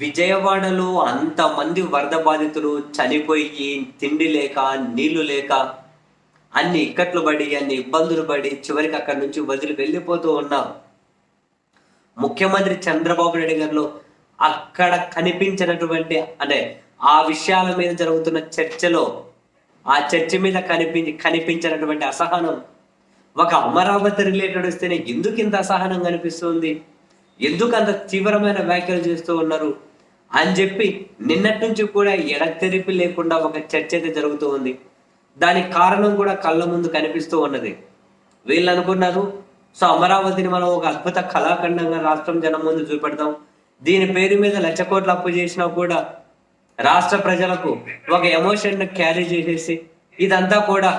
విజయవాడలో అంతమంది వరద బాధితులు చనిపోయి తిండి లేక నీళ్ళు లేక అన్ని ఇక్కట్లు పడి అన్ని ఇబ్బందులు పడి చివరికి అక్కడి నుంచి వదిలి వెళ్ళిపోతూ ఉన్నాం ముఖ్యమంత్రి చంద్రబాబు నాయుడు గారు అక్కడ కనిపించినటువంటి అంటే ఆ విషయాల మీద జరుగుతున్న చర్చలో ఆ చర్చ మీద కనిపించి కనిపించినటువంటి అసహనం ఒక అమరావతి రిలేటెడ్ వస్తేనే ఎందుకు ఇంత అసహనం కనిపిస్తుంది? ఎందుకు అంత తీవ్రమైన వ్యాఖ్యలు చేస్తూ ఉన్నారు? అని చెప్పి నిన్నటి నుంచి కూడా ఎడతెరిపి లేకుండా ఒక చర్చ అయితే జరుగుతూ ఉంది. దానికి కారణం కూడా కళ్ళ ముందు కనిపిస్తూ ఉన్నది. వీళ్ళు అనుకున్నారు సో అమరావతిని మనం ఒక అద్భుత కళాఖండంగా రాష్ట్రం జనం ముందు చూపెడతాం. దీని పేరు మీద లక్ష కోట్లు అప్పు చేసినా కూడా రాష్ట్ర ప్రజలకు ఒక ఎమోషన్ క్యారీ చేసేసి ఇదంతా కూడా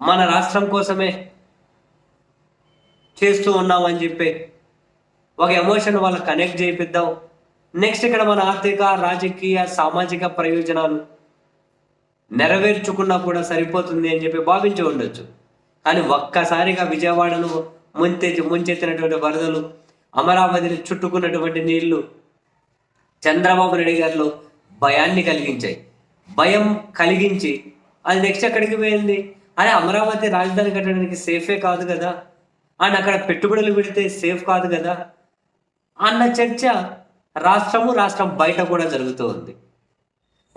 మన రాష్ట్రం కోసమే చేస్తూ ఉన్నాం అని చెప్పి ఒక ఎమోషన్ వాళ్ళకి కనెక్ట్ చేయిద్దాం నెక్స్ట్ ఇక్కడ మన ఆర్థిక రాజకీయ సామాజిక ప్రయోజనాలు నెరవేర్చుకున్నా కూడా సరిపోతుంది అని చెప్పి భావించి ఉండొచ్చు. కానీ ఒక్కసారిగా విజయవాడను ముంచెత్తి ముంచెత్తినటువంటి వరదలు అమరావతిని చుట్టుకున్నటువంటి నీళ్ళు చంద్రబాబు నాయుడు గారిలో భయాన్ని కలిగించాయి. భయం కలిగించి అది నెక్స్ట్ ఎక్కడికి పోయింది? అరే అమరావతి రాజధాని కట్టడానికి సేఫే కాదు కదా? అండ్ అక్కడ పెట్టుబడులు పెడితే సేఫ్ కాదు కదా? అన్న చర్చ రాష్ట్రము రాష్ట్రం బయట కూడా జరుగుతూ ఉంది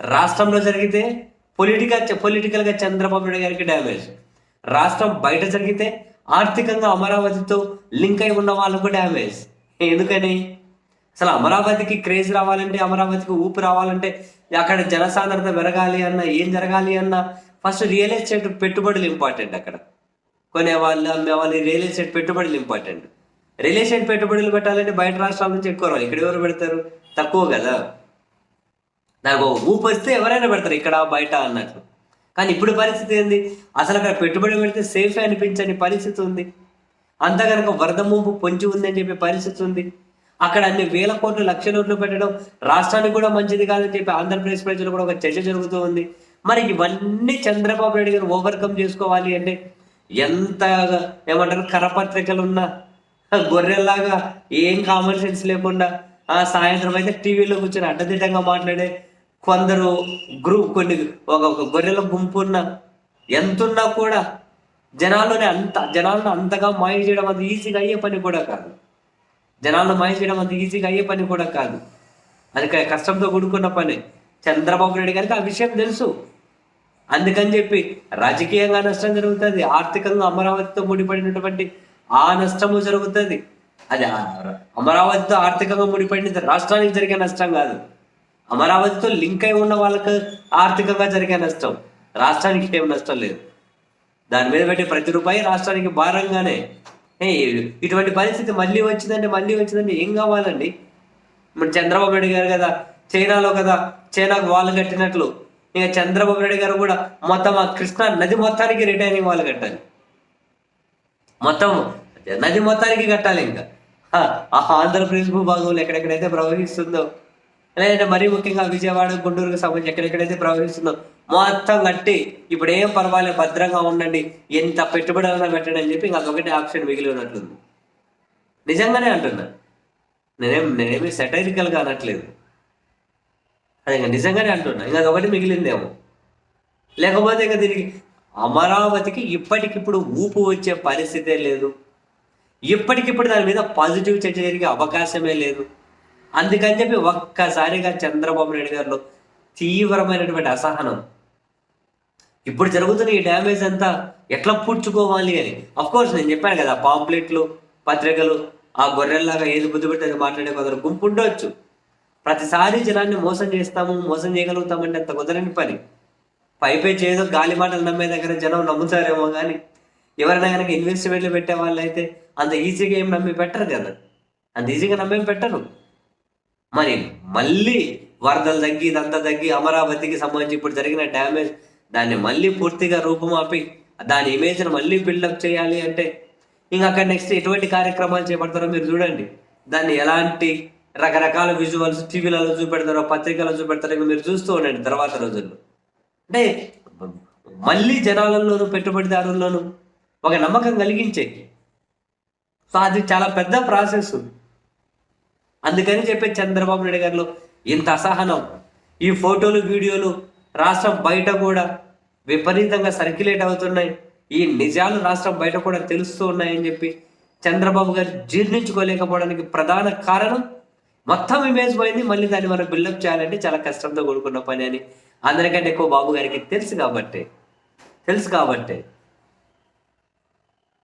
రాష్ట్రంలో జరిగితే పొలిటికల్ పొలిటికల్గా చంద్రబాబు నాయుడు గారికి డ్యామేజ్ రాష్ట్రం బయట జరిగితే ఆర్థికంగా అమరావతితో లింక్ అయి ఉన్న వాళ్ళకు డ్యామేజ్ ఎందుకని? అసలు అమరావతికి క్రేజ్ రావాలంటే అమరావతికి ఊపు రావాలంటే అక్కడ జనసాంద్రత పెరగాలి అన్న ఏం జరగాలి అన్న ఫస్ట్ రియల్ ఎస్టేట్ పెట్టుబడులు ఇంపార్టెంట్ అక్కడ. కొనే వాళ్ళు రియల్ ఎస్టేట్ పెట్టుబడులు ఇంపార్టెంట్ రియల్ ఎస్టేట్ పెట్టుబడులు పెట్టాలంటే బయట రాష్ట్రాల నుంచి ఎక్కువ రావాలి. ఇక్కడ ఎవరు పెడతారు? తక్కువ కదా. నాకు ఊపు వస్తే ఎవరైనా పెడతారు ఇక్కడ బయట అన్నట్లు. కానీ ఇప్పుడు పరిస్థితి ఏంది? అసలు అక్కడ పెట్టుబడి పెడితే సేఫ్ అనిపించని పరిస్థితి ఉంది. అంత కనుక వరద ముంపు పొంచి ఉందని చెప్పే పరిస్థితి ఉంది. అక్కడ అన్ని వేల కోట్లు లక్షల కోట్లు పెట్టడం రాష్ట్రానికి కూడా మంచిది కాదని చెప్పి ఆంధ్రప్రదేశ్ ప్రజలు కూడా ఒక చర్చ జరుగుతూ ఉంది. మరి ఇవన్నీ చంద్రబాబు నాయుడు గారు ఓవర్కమ్ చేసుకోవాలి అంటే ఎంత ఏమంటారు కరపత్రికలు ఉన్నా గొర్రెల్లాగా ఏం కామన్ సెన్స్ లేకుండా ఆ సాయంత్రం అయితే టీవీలో కూర్చొని అడ్డదిడ్డంగా మాట్లాడే కొందరు గ్రూప్ కొన్ని ఒక గొర్రెల గుంపు ఉన్న ఎంతున్నా కూడా జనాల్లోనే అంత జనాలను అంతగా మాయ చేయడం అంత ఈజీగా అయ్యే పని కూడా కాదు. జనాలను మాయ చేయడం అంత ఈజీగా అయ్యే పని కూడా కాదు. అది కష్టంతో కూడుకున్న పని. చంద్రబాబు నాయుడు గారికి ఆ విషయం తెలుసు. అందుకని చెప్పి రాజకీయంగా నష్టం జరుగుతుంది. ఆర్థికంగా అమరావతితో ముడిపడినటువంటి ఆ నష్టము జరుగుతుంది. అది అమరావతితో ఆర్థికంగా ముడిపడింది రాష్ట్రానికి జరిగే నష్టం కాదు. అమరావతితో లింక్ అయి ఉన్న వాళ్ళకు ఆర్థికంగా జరిగే నష్టం. రాష్ట్రానికి ఏం నష్టం లేదు. దాని మీద పెట్టే ప్రతి రూపాయి రాష్ట్రానికి భారంగానే. ఇటువంటి పరిస్థితి మళ్ళీ వచ్చిందంటే మళ్ళీ వచ్చిందంటే ఏం కావాలండి? మన చంద్రబాబు నాయుడు గారు కదా చైనాలో కదా చైనాకు వాళ్ళు కట్టినట్లు. ఇక చంద్రబాబు నాయుడు గారు కూడా మొత్తం ఆ కృష్ణా నది మొత్తానికి రిటైనింగ్ వాళ్ళు కట్టాలి. మొత్తం నది మొత్తానికి కట్టాలి ఇంకా. ఆ, ఆంధ్రప్రదేశ్ భూభాగంలో ఎక్కడెక్కడైతే ప్రవహిస్తుందో లేదంటే మరీ ముఖ్యంగా విజయవాడ గుంటూరుకు సంబంధించి ఎక్కడెక్కడైతే ప్రవహిస్తుందో మొత్తం కట్టి ఇప్పుడు ఏం పర్వాలేదు భద్రంగా ఉండండి ఎంత పెట్టుబడులైనా పెట్టండి అని చెప్పి ఇంకా ఒకటి ఆప్షన్ మిగిలి ఉన్నట్లుంది నిజంగానే అంటున్నా. నేనేం నేనేమి సెటైరికల్గా అనట్లేదు. అది ఇంకా నిజంగానే అంటున్నా. ఇంకా అదొకటి మిగిలిందేమో. లేకపోతే ఇంకా దీనికి అమరావతికి ఇప్పటికిప్పుడు ఊపు వచ్చే పరిస్థితే లేదు. ఇప్పటికిప్పుడు దాని మీద పాజిటివ్ చర్చ జరిగే అవకాశమే లేదు. అందుకని చెప్పి ఒక్కసారిగా చంద్రబాబు నాయుడు గారిలో తీవ్రమైనటువంటి అసహనం. ఇప్పుడు జరుగుతున్న ఈ డ్యామేజ్ అంతా ఎట్లా పూడ్చుకోవాలి అని. కోర్స్ నేను చెప్పాను కదా పాంప్లెట్లు పత్రికలు ఆ గొర్రెల్లాగా ఏది బుద్ధి అది మాట్లాడే కొందరు గుంపు ఉండొచ్చు. ప్రతిసారి జనాన్ని మోసం చేస్తాము మోసం చేయగలుగుతామంటే అంత కుదరని పని. పైపై చేయదో గాలి మాటలు నమ్మే దగ్గర జనం నమ్ముతారేమో కానీ ఎవరైనా కనుక ఇన్వెస్ట్మెంట్లు పెట్టే వాళ్ళు అయితే అంత ఈజీగా ఏం నమ్మి పెట్టరు కదా. అంత ఈజీగా నమ్మేం పెట్టరు. మరి మళ్ళీ వరదలు తగ్గి ఇదంతా తగ్గి అమరావతికి సంబంధించి ఇప్పుడు జరిగిన డ్యామేజ్ దాన్ని మళ్ళీ పూర్తిగా రూపుమాపి దాని ఇమేజ్ను మళ్ళీ బిల్డప్ చేయాలి అంటే ఇంకా అక్కడ నెక్స్ట్ ఎటువంటి కార్యక్రమాలు చేపడతారో మీరు చూడండి. దాన్ని ఎలాంటి రకరకాల విజువల్స్ టీవీలలో చూపెడతారో పత్రికలలో చూపెడతారో మీరు చూస్తూ ఉండండి తర్వాత రోజుల్లో. అంటే మళ్ళీ జనాలలోను పెట్టుబడిదారుల్లోనూ ఒక నమ్మకం కలిగించే. సో అది చాలా పెద్ద ప్రాసెస్. అందుకని చెప్పి చంద్రబాబు నాయుడు గారిలో ఇంత అసహనం. ఈ ఫోటోలు వీడియోలు రాష్ట్రం బయట కూడా విపరీతంగా సర్క్యులేట్ అవుతున్నాయి. ఈ నిజాలు రాష్ట్రం బయట కూడా తెలుస్తూ ఉన్నాయని చెప్పి చంద్రబాబు గారు జీర్ణించుకోలేకపోవడానికి ప్రధాన కారణం మొత్తం ఇమేజ్ పోయింది. మళ్ళీ దాన్ని మనం బిల్డప్ చేయాలంటే చాలా కష్టంతో కూడుకున్న పని అని అందరికంటే ఎక్కువ బాబు గారికి తెలుసు కాబట్టి తెలుసు కాబట్టి.